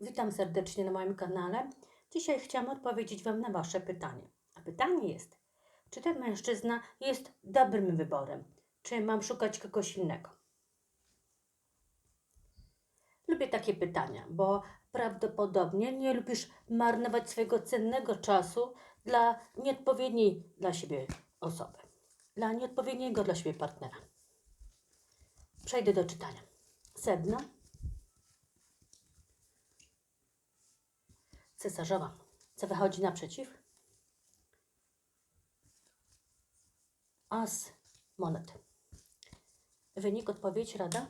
Witam serdecznie na moim kanale. Dzisiaj chciałam odpowiedzieć Wam na Wasze pytanie. A pytanie jest, czy ten mężczyzna jest dobrym wyborem? Czy mam szukać kogoś innego? Lubię takie pytania, bo prawdopodobnie nie lubisz marnować swojego cennego czasu dla nieodpowiedniej dla siebie osoby, dla nieodpowiedniego dla siebie partnera. Przejdę do czytania. Sedno. Cesarzowa. Co wychodzi naprzeciw? As monet. Wynik, odpowiedź, rada?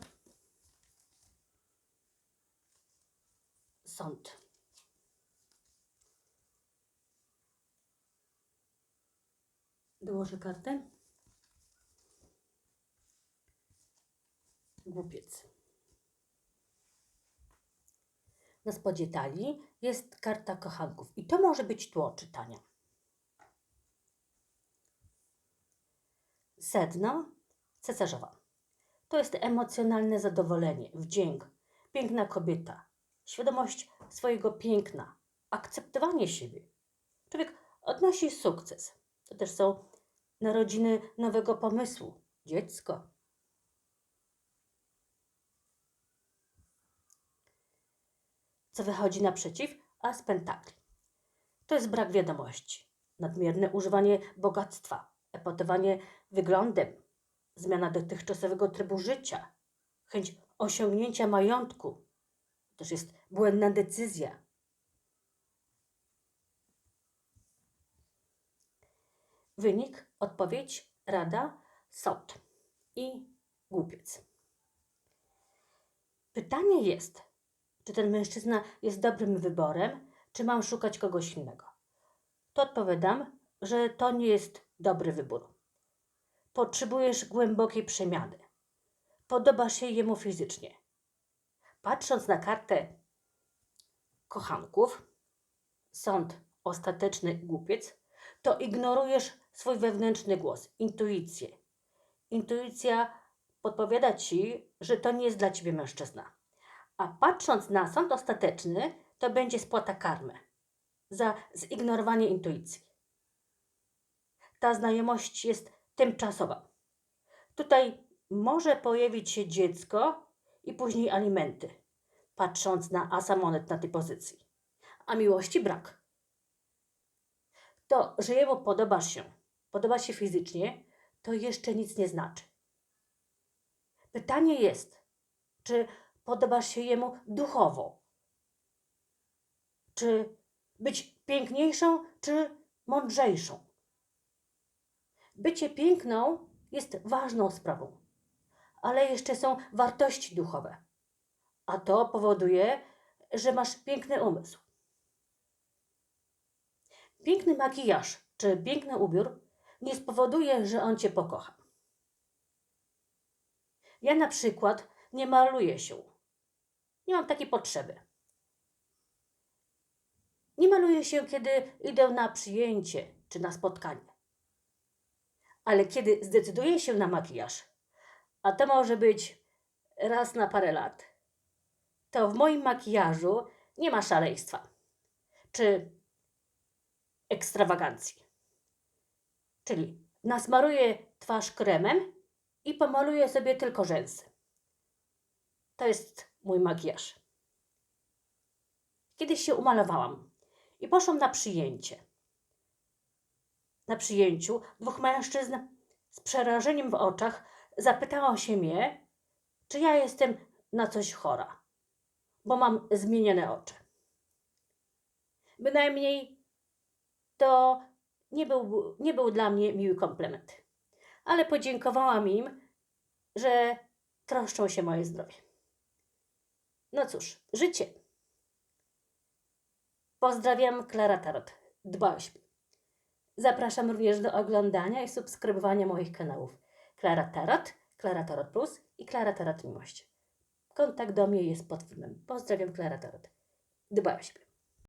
Sąd. Dołożę kartę. Głupiec. Na spodzie talii jest karta kochanków i to może być tło czytania. Sedno cesarzowa. To jest emocjonalne zadowolenie, wdzięk, piękna kobieta, świadomość swojego piękna, akceptowanie siebie. Człowiek odnosi sukces. To też są narodziny nowego pomysłu, dziecko. Co wychodzi naprzeciw? As pentakli. To jest brak wiadomości, nadmierne używanie bogactwa, epatowanie wyglądem, zmiana dotychczasowego trybu życia, chęć osiągnięcia majątku. To też jest błędna decyzja. Wynik, odpowiedź, rada, sąd i głupiec. Pytanie jest, czy ten mężczyzna jest dobrym wyborem, czy mam szukać kogoś innego. To odpowiadam, że to nie jest dobry wybór. Potrzebujesz głębokiej przemiany. Podoba się jemu fizycznie. Patrząc na kartę kochanków, sąd ostateczny głupiec, to ignorujesz swój wewnętrzny głos, intuicję. Intuicja podpowiada ci, że to nie jest dla ciebie mężczyzna. A patrząc na sąd ostateczny, to będzie spłata karmy za zignorowanie intuicji. Ta znajomość jest tymczasowa. Tutaj może pojawić się dziecko i później alimenty, patrząc na asa monet na tej pozycji. A miłości brak. To, że jemu podobasz się, podoba się fizycznie, to jeszcze nic nie znaczy. Pytanie jest, czy podobasz się jemu duchowo? Czy być piękniejszą, czy mądrzejszą? Bycie piękną jest ważną sprawą, ale jeszcze są wartości duchowe, a to powoduje, że masz piękny umysł. Piękny makijaż czy piękny ubiór nie spowoduje, że on cię pokocha. Ja na przykład nie maluję się. Nie mam takiej potrzeby. Nie maluję się, kiedy idę na przyjęcie czy na spotkanie. Ale kiedy zdecyduję się na makijaż, a to może być raz na parę lat, to w moim makijażu nie ma szaleństwa czy ekstrawagancji. Czyli nasmaruję twarz kremem i pomaluję sobie tylko rzęsy. To jest mój makijaż. Kiedyś się umalowałam i poszłam na przyjęcie. Na przyjęciu dwóch mężczyzn z przerażeniem w oczach zapytało się mnie, czy ja jestem na coś chora, bo mam zmienione oczy. Bynajmniej to nie był, nie był dla mnie miły komplement, ale podziękowałam im, że troszczą się moje zdrowie. No cóż, życie. Pozdrawiam, Klara Tarot. Dbaj. Zapraszam również do oglądania i subskrybowania moich kanałów Klara Tarot, Klara Tarot Plus i Klara Tarot Miłość. Kontakt do mnie jest pod filmem. Pozdrawiam, Klara Tarot. Dbaj.